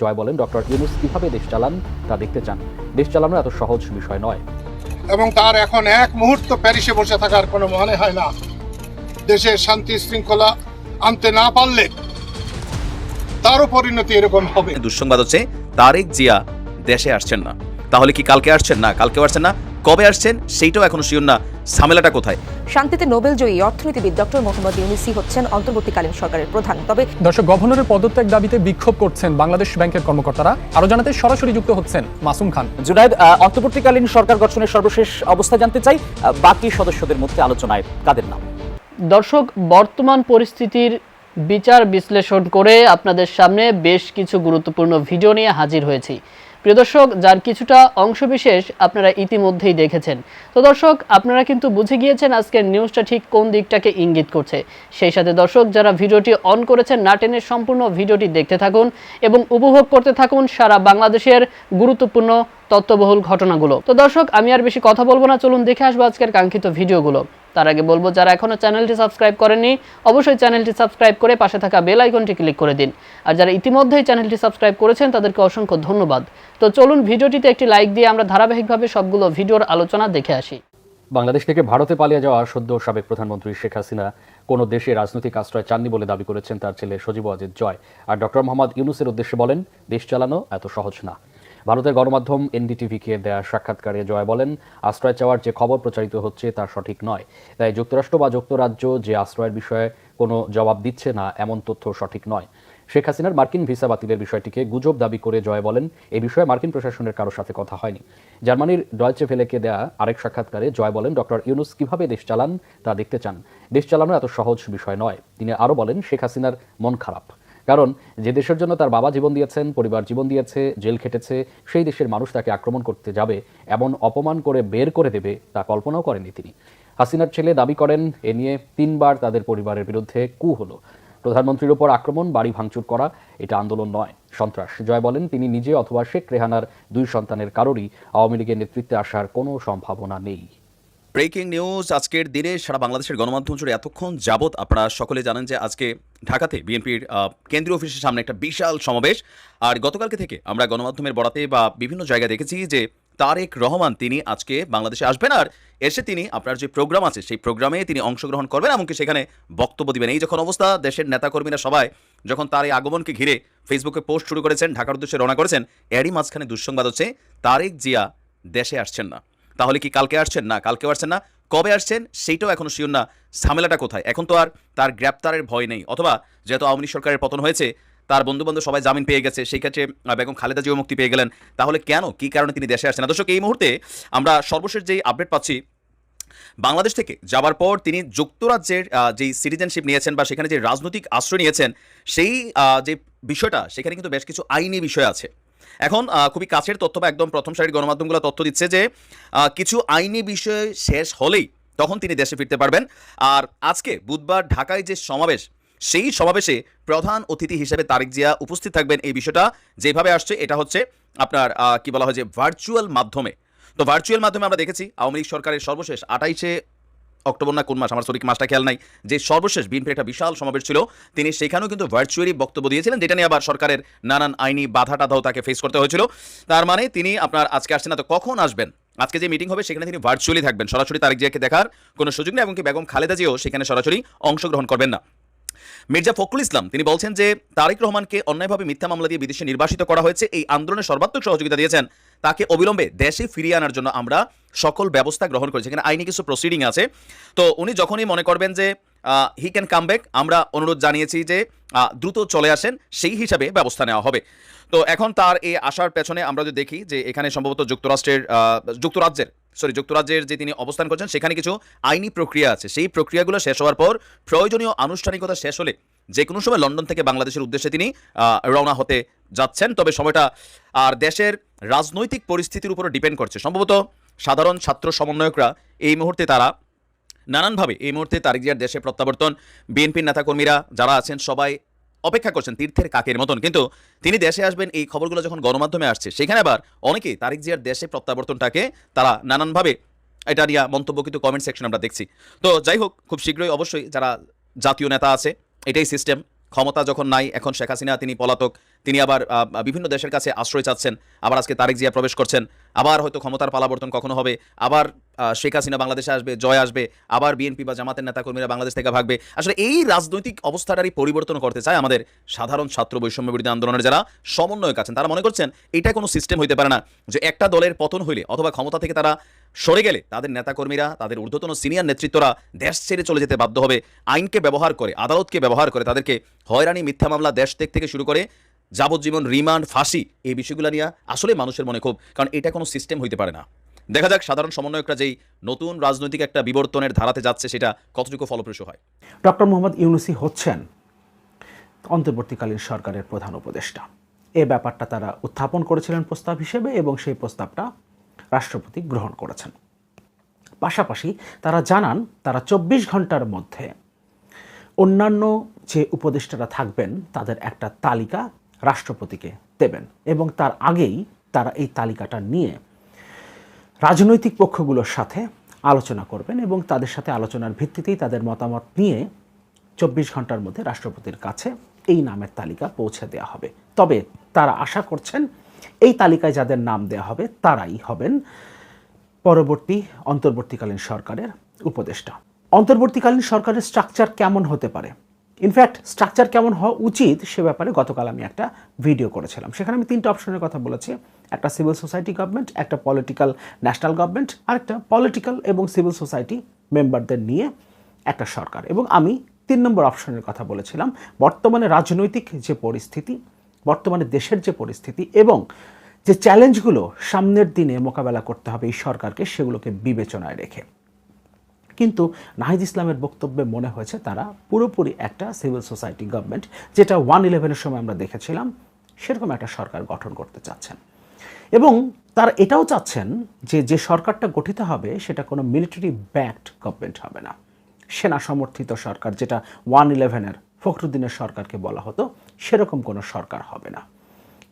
জয় বলেন ডক্টর ইউনুস কীভাবে দেশ চালান তা দেখতে চান। দেশ চালানো এত সহজ বিষয় নয়। এবং তার এখন এক মুহূর্ত প্যারিসে বসে থাকার কোনো মনে হয় না। দেশের শান্তি শৃঙ্খলা আনতে না পারলে তারও পরিণতি এরকম হবে। দুঃসংবাদ হচ্ছে তারেক জিয়া দেশে আসছেন না। তাহলে কি কালকে আসছেন না? কালকে আসছেন না কবে আসছেন সেইটাও এখনও শিওর না। ঝামেলাটা কোথায়? শান্তিতে নোবেল জয়ী অর্থনীতিবিদ ডক্টর মোহাম্মদ ইউনুসি হচ্ছেন অন্তর্বর্তীকালীন সরকারের প্রধান। তবে দর্শক গভর্নরের পদত্যাগ দাবিতে বিক্ষোভ করছেন বাংলাদেশ ব্যাংকের কর্মকর্তারা। আরও জানাতে সরাসরি যুক্ত হচ্ছেন মাসুম খান। জুনায়দ অন্তর্বর্তীকালীন সরকার গঠনের সর্বশেষ অবস্থা জানতে চাই। বাকি সদস্যদের মধ্যে আলোচনায় কাদের নাম? দর্শক বর্তমান পরিস্থিতির বিচার বিশ্লেষণ করে আপনাদের সামনে বেশ কিছু গুরুত্বপূর্ণ ভিডিও নিয়ে হাজির হয়েছি। প্রিয় দর্শক, যার কিছুটা অংশবিশেষ আপনারা ইতিমধ্যেই দেখেছেন। তো দর্শক, আপনারা কিন্তু বুঝে গিয়েছেন আজকের নিউজটা ঠিক কোন দিকটাকে ইঙ্গিত করছে। সেই সাথে দর্শক, যারা ভিডিওটি অন করেছেন, না টেনে সম্পূর্ণ ভিডিওটি দেখতে থাকুন এবং উপভোগ করতে থাকুন সারা বাংলাদেশের গুরুত্বপূর্ণ তত্ত্ববহুল ঘটনাগুলো। তো দর্শক, আমি আর বেশি কথা বলব না। চলুন দেখে আসব আজকের কাঙ্ক্ষিত ভিডিওগুলো। তার আগে বলব, যারা এখনও চ্যানেলটি সাবস্ক্রাইব করেননি, অবশ্যই চ্যানেলটি সাবস্ক্রাইব করে পাশে থাকা বেল আইকনটি ক্লিক করে দিন। আর যারা ইতিমধ্যেই চ্যানেলটি সাবস্ক্রাইব করেছেন, তাদেরকে অসংখ্য ধন্যবাদ। তো চলুন, ভিডিওটিতে একটি লাইক দিয়ে আমরা ধারাবাহিকভাবে সবগুলো ভিডিওর আলোচনা দেখে আসি। বাংলাদেশ থেকে ভারতে পালিয়ে যাওয়া সদ্য সাবেক প্রধানমন্ত্রী শেখ হাসিনা কোনো দেশে রাজনৈতিক আশ্রয় চাননি বলে দাবি করেছেন তার ছেলে সজীব অজিত জয়। আর ডক্টর মোহাম্মদ ইউনুসের উদ্দেশ্যে বলেন, দেশ চালানো এত সহজ না। ভারতের গণমাধ্যম এনডিটিভিকে দেয়া সাক্ষাৎকারে জয় বলেন, আশ্রয় চাওয়ার যে খবর প্রচারিত হচ্ছে তা সঠিক নয়। তাই যুক্তরাষ্ট্র বা যুক্তরাজ্য যে আশ্রয়ের বিষয়ে কোনো জবাব দিচ্ছে না, এমন তথ্য সঠিক নয়। শেখ হাসিনার মার্কিন ভিসা বাতিলের বিষয়টিকে গুজব দাবি করে জয় বলেন, এ বিষয়ে মার্কিন প্রশাসনের কারোর সাথে কথা হয়নি। জার্মানির ডয়চে ভেলেকে দেয়া আরেক সাক্ষাৎকারে জয় বলেন, ডক্টর ইউনুস কীভাবে দেশ চালান তা দেখতে চান। দেশ চালানো এত সহজ বিষয় নয়। তিনি আরও বলেন, শেখ হাসিনার মন খারাপ। কারণ যে দেশের জন্য তার বাবা জীবন দিয়েছেন, পরিবার জীবন দিয়েছে, জেল খেটেছে, সেই দেশের মানুষ তাকে আক্রমণ করতে যাবে, এমন অপমান করে বের করে দেবে তা কল্পনাও করেননি তিনি। হাসিনার ছেলে দাবি করেন, এ নিয়ে তিনবার তাদের পরিবারের বিরুদ্ধে কু হলো। প্রধানমন্ত্রীর ওপর আক্রমণ, বাড়ি ভাঙচুর করা, এটা আন্দোলন নয়, সন্ত্রাস। জয় বলেন, তিনি নিজে অথবা শেখ রেহানার দুই সন্তানের কারোরই আওয়ামী লীগের নেতৃত্বে আসার কোনো সম্ভাবনা নেই। ব্রেকিং নিউজ আজকের দিনে সারা বাংলাদেশের গণমাধ্যম জুড়ে এতক্ষণ যাবৎ আপনারা সকলে জানেন যে আজকে ঢাকাতে বিএনপির কেন্দ্রীয় অফিসের সামনে একটা বিশাল সমাবেশ। আর গতকালকে থেকে আমরা গণমাধ্যমের বরাতে বা বিভিন্ন জায়গায় দেখেছি যে তারেক রহমান তিনি আজকে বাংলাদেশে আসবেন আর এসে তিনি আপনার যে প্রোগ্রাম আছে, সেই প্রোগ্রামে তিনি অংশগ্রহণ করবেন এমনকি সেখানে বক্তব্য দিবেন। এই যখন অবস্থা, দেশের নেতাকর্মীরা সবাই যখন তার এই আগমনকে ঘিরে ফেসবুকে পোস্ট শুরু করেছেন, ঢাকার উদ্দেশ্যে রওনা করেছেন, এরই মাঝখানে দুঃসংবাদ হচ্ছে, তারেক জিয়া দেশে আসছেন না। তাহলে কি কালকে আসছেন? না, কালকেও আসছেন না। কবে আসছেন? সেইটাও এখনও শিওর না। ঝামেলাটা কোথায়? এখন তো আর তার গ্রেপ্তারের ভয় নেই। অথবা যেহেতু আওয়ামী সরকারের পতন হয়েছে, তার বন্ধুবান্ধব সবাই জামিন পেয়ে গেছে, সেই ক্ষেত্রে বেগম খালেদা জিও মুক্তি পেয়ে গেলেন। তাহলে কেন? কি কারণে তিনি দেশে আসছেন? দর্শক এই মুহূর্তে আমরা সর্বশেষ যেই আপডেট পাচ্ছি, বাংলাদেশ থেকে যাবার পর তিনি যুক্তরাজ্যের যেই সিটিজেনশিপ নিয়েছেন বা সেখানে যে রাজনৈতিক আশ্রয় নিয়েছেন, সেই যে বিষয়টা, সেখানে কিন্তু বেশ কিছু আইনি বিষয় আছে। এখন খুবই কাছের তথ্য বা একদম প্রথম সারির গণমাধ্যমগুলো তথ্য দিচ্ছে যে কিছু আইনি বিষয় শেষ হলেই তখন তিনি দেশে ফিরতে পারবেন। আর আজকে বুধবার ঢাকায় যে সমাবেশ, সেই সমাবেশে প্রধান অতিথি হিসেবে তারেক জিয়া উপস্থিত থাকবেন এই বিষয়টা। যেভাবে আসছে, এটা হচ্ছে আপনার কি বলা হয় যে ভার্চুয়াল মাধ্যমে। তো ভার্চুয়াল মাধ্যমে আমরা দেখেছি, আওয়ামী লীগ সরকারের সর্বশেষ আঠাইশে অক্টোবর না কোন মাস? আমার সরিক মাসটা খেয়াল নাই। যে সর্বশেষ বিএনপির একটা বিশাল সমাবেশ ছিল, তিনি সেখানেও কিন্তু ভার্চুয়ালি বক্তব্য দিয়েছিলেন, যেটা নিয়ে আবার সরকারের নানান আইনি বাধা টাধাও তাকে ফেস করতে হয়েছিল। তার মানে তিনি আপনার আজকে আসছেন না, তো কখন আসবেন? আজকে যে মিটিং হবে, সেখানে তিনি ভার্চুয়ালি থাকবেন। সরাসরি তারেক জিয়াকে দেখার কোনো সুযোগ নেই এবং কি বেগম খালেদা জিও সেখানে সরাসরি অংশগ্রহণ করবেন না। মির্জা ফখরুল ইসলাম, তিনি বলছেন যে তারেক রহমানকে অন্যায়ভাবে মিথ্যা মামলা দিয়ে বিদেশে নির্বাসিত করা হয়েছে, এই আন্দোলনে সর্বাত্মক সহযোগিতা দিয়েছেন। তাকে অবিলম্বে দেশে ফিরিয়ে আনার জন্য আমরা সকল ব্যবস্থা গ্রহণ করেছি। এখানে আইনি কিছু প্রসিডিং আছে। তো উনি যখনই মনে করবেন যে হি ক্যান কাম ব্যাক আমরা অনুরোধ জানিয়েছি যে দ্রুত চলে আসেন, সেই হিসাবে ব্যবস্থা নেওয়া হবে। তো এখন তার এই আসার পেছনে আমরা যদি দেখি যে এখানে সম্ভবত যুক্তরাষ্ট্রের যুক্তরাজ্যের সরি, যুক্তরাজ্যের যে তিনি অবস্থান করছেন, সেখানে কিছু আইনি প্রক্রিয়া আছে। সেই প্রক্রিয়াগুলো শেষ হওয়ার পর প্রয়োজনীয় আনুষ্ঠানিকতা শেষ হলে যে কোনো সময় লন্ডন থেকে বাংলাদেশের উদ্দেশ্যে তিনি রওনা হতে যাচ্ছেন। তবে সময়টা, আর দেশের রাজনৈতিক পরিস্থিতির উপর ডিপেন্ড করছে। সম্ভবত সাধারণ ছাত্র সমন্বয়করা এই মুহূর্তে তারা নানানভাবে, এই মুহূর্তে তারেক দেশে প্রত্যাবর্তন, বিএনপির নেতাকর্মীরা যারা আছেন সবাই অপেক্ষা করছেন তীর্থের কাকের মতন। কিন্তু তিনি দেশে আসবেন, এই খবরগুলো যখন গণমাধ্যমে আসছে, সেখানে আবার অনেকেই তারিক জিয়ার দেশে প্রত্যাবর্তনটাকে তারা নানানভাবে এটা নিয়ে মন্তব্য কিন্তু কমেন্ট সেকশন আমরা দেখছি। তো যাই হোক, খুব শীঘ্রই অবশ্যই যারা জাতীয় নেতা আছে, এটাই সিস্টেম ক্ষমতা যখন নাই, এখন শেখ হাসিনা, তিনি পলাতক, তিনি আবার বিভিন্ন দেশের কাছে আশ্রয় চাচ্ছেন, আবার আজকে তারেক জিয়া প্রবেশ করছেন, আবার হয়তো ক্ষমতার পালাবর্তন কখনো হবে, আবার শেখ হাসিনা বাংলাদেশে আসবে, জয় আসবে, আবার বিএনপি বা জামাতের নেতাকর্মীরা বাংলাদেশ থেকে ভাগবে। আসলে এই রাজনৈতিক অবস্থাটারই পরিবর্তন করতে চায় আমাদের সাধারণ ছাত্র বৈষম্য বিরোধী আন্দোলনের যারা সমন্বয়ক আছেন, তারা মনে করছেন, এটা কোনো সিস্টেম হইতে পারে না, যে একটা দলের পতন হইলে অথবা ক্ষমতা থেকে তারা সরে গেলে তাদের নেতাকর্মীরা, তাদের ঊর্ধ্বতন সিনিয়র নেতৃত্বরা দেশ ছেড়ে চলে যেতে বাধ্য হবে, আইনকে ব্যবহার করে, আদালতকে ব্যবহার করে, তাদেরকে হয়রানি, মিথ্যা মামলা দেশ ত্যাগ থেকে শুরু করে যাবজ্জীবন রিমান্ড, ফাঁসি, এই বিষয়গুলো নিয়ে আসলে মানুষের মনে খুব কারণ এটা কোনো সিস্টেম হইতে পারে না। দেখা যাক সাধারণ সমন্বয়করা যেই নতুন রাজনৈতিক একটা বিবর্তনের ধারাতে যাচ্ছে, সেটা কতটুকু ফলপ্রসূ হয়। ডক্টর মোহাম্মদ ইউনুসি হচ্ছেন অন্তর্বর্তীকালীন সরকারের প্রধান উপদেষ্টা। এ ব্যাপারটা তারা উত্থাপন করেছিলেন প্রস্তাব হিসেবে এবং সেই প্রস্তাবটা রাষ্ট্রপতি গ্রহণ করেছেন। পাশাপাশি তারা জানান, তারা চব্বিশ ঘণ্টার মধ্যে অন্যান্য যে উপদেষ্টারা থাকবেন, তাদের একটা তালিকা রাষ্ট্রপতিকে দেবেন এবং তার আগেই তারা এই তালিকাটা নিয়ে রাজনৈতিক পক্ষগুলোর সাথে আলোচনা করবেন এবং তাদের সাথে আলোচনার ভিত্তিতেই তাদের মতামত নিয়ে চব্বিশ ঘণ্টার মধ্যে রাষ্ট্রপতির কাছে এই নামের তালিকা পৌঁছে দেওয়া হবে। তবে তারা আশা করছেন এই তালিকায় যাদের নাম দেওয়া হবে, তারাই হবেন পরবর্তী, অন্তর্বর্তীকালীন সরকারের উপদেষ্টা। অন্তর্বর্তীকালীন সরকারের স্ট্রাকচার কেমন হতে পারে? ইনফ্যাক্ট স্ট্রাকচার কেমন হওয়া উচিত সে ব্যাপারে গতকাল আমি একটা ভিডিও করেছিলাম। সেখানে আমি তিনটা অপশনের কথা বলেছি। একটা সিভিল সোসাইটি গভর্নমেন্ট একটা পলিটিক্যাল ন্যাশনাল গভর্নমেন্ট আর একটা পলিটিক্যাল এবং সিভিল সোসাইটি মেম্বারদের নিয়ে একটা সরকার। এবং আমি তিন নম্বর অপশনের কথা বলেছিলাম। বর্তমানে রাজনৈতিক যে পরিস্থিতি বর্তমানে দেশের যে পরিস্থিতি এবং যে চ্যালেঞ্জগুলো সামনের দিনে মোকাবেলা করতে হবে এই সরকারকে, সেগুলোকে বিবেচনায় রেখে। কিন্তু নাহিদ ইসলামের বক্তব্যে মনে হয়েছে তারা পুরোপুরি একটা সিভিল সোসাইটি গভর্নমেন্ট, যেটা ওয়ান ইলেভেনের সময় আমরা দেখেছিলাম, সেরকম একটা সরকার গঠন করতে চাচ্ছেন। এবং তারা এটাও চাচ্ছেন যে যে সরকারটা গঠিত হবে, সেটা কোনো মিলিটারি ব্যাকড গভর্নমেন্ট হবে না। সেনা সমর্থিত সরকার, যেটা ওয়ান ইলেভেনের ফখরুদ্দিনের সরকারকে বলা হতো, সেরকম কোনো সরকার হবে না।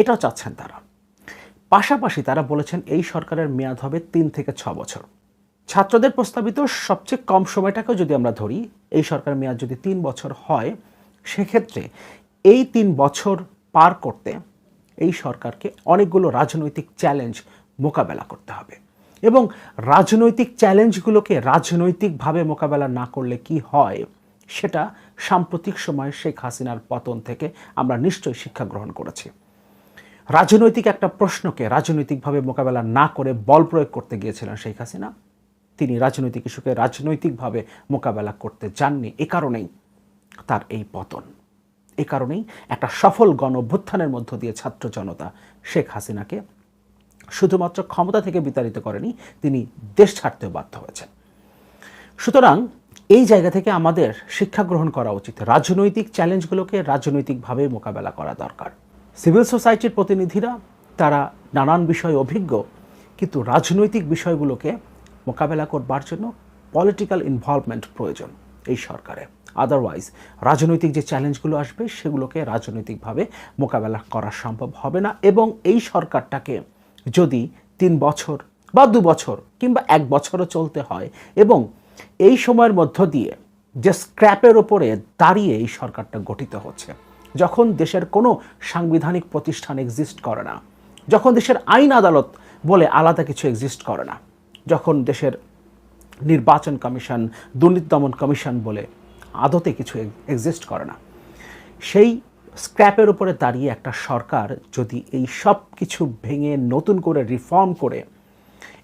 এটাও চাচ্ছেন তারা। পাশাপাশি তারা বলেছেন, এই সরকারের মেয়াদ হবে তিন থেকে ছ বছর। ছাত্রদের প্রস্তাবিত সবচেয়ে কম সময়টাকেও যদি আমরা ধরি, এই সরকার মেয়াদ যদি তিন বছর হয়, সেক্ষেত্রে এই তিন বছর পার করতে এই সরকারকে অনেকগুলো রাজনৈতিক চ্যালেঞ্জ মোকাবেলা করতে হবে। এবং রাজনৈতিক চ্যালেঞ্জগুলোকে রাজনৈতিকভাবে মোকাবেলা না করলে কি হয়, সেটা সাম্প্রতিক সময়ে শেখ হাসিনার পতন থেকে আমরা নিশ্চয়ই শিক্ষা গ্রহণ করেছি। রাজনৈতিক একটা প্রশ্নকে রাজনৈতিকভাবে মোকাবেলা না করে বল প্রয়োগ করতে গিয়েছিলেন শেখ হাসিনা। তিনি রাজনৈতিক ইস্যুকে রাজনৈতিকভাবে মোকাবেলা করতে যাননি এ কারণেই তার এই পতন। এ কারণেই একটা সফল গণ অভ্যুত্থানের মধ্য দিয়ে ছাত্র জনতা শেখ হাসিনাকে শুধুমাত্র ক্ষমতা থেকে বিতাড়িত করেনি, তিনি দেশ ছাড়তেও বাধ্য হয়েছেন। সুতরাং এই জায়গা থেকে আমাদের শিক্ষা গ্রহণ করা উচিত। রাজনৈতিক চ্যালেঞ্জগুলোকে রাজনৈতিকভাবে মোকাবেলা করা দরকার। সিভিল সোসাইটির প্রতিনিধিরা, তারা নানান বিষয়ে অভিজ্ঞ, কিন্তু রাজনৈতিক বিষয়গুলোকে মোকাবেলা করবার জন্য পলিটিক্যাল ইনভলভমেন্ট প্রয়োজন এই সরকারে। আদারওয়াইজ রাজনৈতিক যে চ্যালেঞ্জগুলো আসবে, সেগুলোকে রাজনৈতিকভাবে মোকাবেলা করা সম্ভব হবে না এবং এই সরকারটাকে যদি তিন বছর বা দু বছর কিংবা এক বছরও চলতে হয় এবং এই সময়ের মধ্য দিয়ে যে স্ক্র্যাপের ওপরে দাঁড়িয়ে এই সরকারটা গঠিত হচ্ছে, যখন দেশের কোনো সাংবিধানিক প্রতিষ্ঠান এক্সিস্ট করে না, যখন দেশের আইন আদালত বলে আলাদা কিছু এক্সিস্ট করে না, যখন দেশের নির্বাচন কমিশন, দুর্নীতি দমন কমিশন বলে আদতে কিছু এক্সিস্ট করে না, সেই স্ক্র্যাপের উপরে দাঁড়িয়ে একটা সরকার যদি এই সব কিছু ভেঙে নতুন করে রিফর্ম করে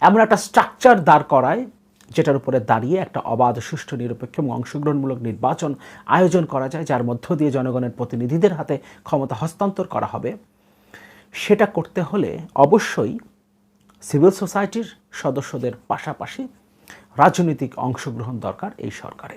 এমন একটা স্ট্রাকচার দাঁড় করায় যেটার উপরে দাঁড়িয়ে একটা অবাধ, সুষ্ঠু, নিরপেক্ষ এবং অংশগ্রহণমূলক নির্বাচন আয়োজন করা যায়, যার মধ্য দিয়ে জনগণের প্রতিনিধিদের হাতে ক্ষমতা হস্তান্তর করা হবে। সেটা করতে হলে অবশ্যই সিভিল সোসাইটির সদস্যদের পাশাপাশি রাজনৈতিক অংশগ্রহণ দরকার এই সরকারে